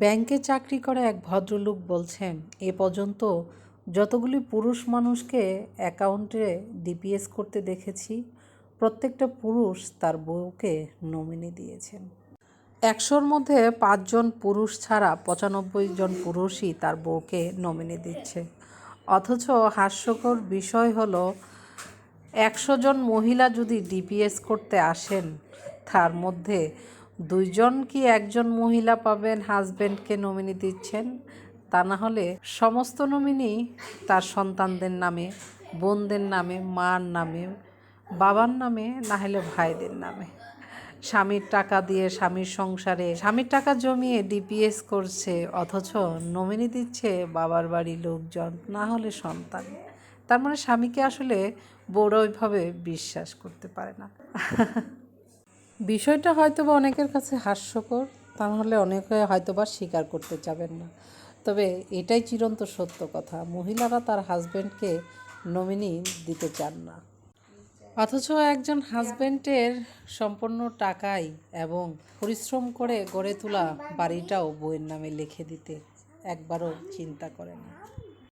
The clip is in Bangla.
ব্যাংকে চাকরি করে এক ভদ্রলোক বলছেন, এ পর্যন্ত যতগুলি পুরুষ মানুষকে অ্যাকাউন্টে ডিপিএস করতে দেখেছি, প্রত্যেকটা পুরুষ তার বউকে নমিনি দিয়েছেন। একশোর মধ্যে পাঁচজন পুরুষ ছাড়া পঁচানব্বই জন পুরুষই তার বউকে নমিনি দিচ্ছে। অথচ হাস্যকর বিষয় হলো, একশো জন মহিলা যদি ডিপিএস করতে আসেন, তার মধ্যে দুইজন কি একজন মহিলা পাবেন হাজব্যান্ডকে নমিনি দিচ্ছেন? তা না হলে সমস্ত নমিনি তার সন্তানদের নামে, বোনদের নামে, মার নামে, বাবার নামে, না হলে ভাইদের নামে। স্বামীর টাকা দিয়ে স্বামীর সংসারে স্বামীর টাকা জমিয়ে ডিপিএস করছে, অথচ নমিনি দিচ্ছে বাবার বাড়ির লোকজন, না হলে সন্তান। তার মানে স্বামীকে আসলে বড় ওইভাবে বিশ্বাস করতে পারে না। বিষয়টা হয়তো বা অনেকের কাছে হাস্যকর, তাহলে অনেকে হয়তো বা স্বীকার করতে চাবেন না। তবে এটাই চিরন্ত সত্য কথা, মহিলারা তার হাজব্যান্ডকে নমিনি দিতে চান না। অথচ একজন হাজব্যান্ডের সম্পূর্ণ টাকাই এবং পরিশ্রম করে গড়ে তোলা বাড়িটাও বইয়ের নামে লিখে দিতে একবারও চিন্তা করে না।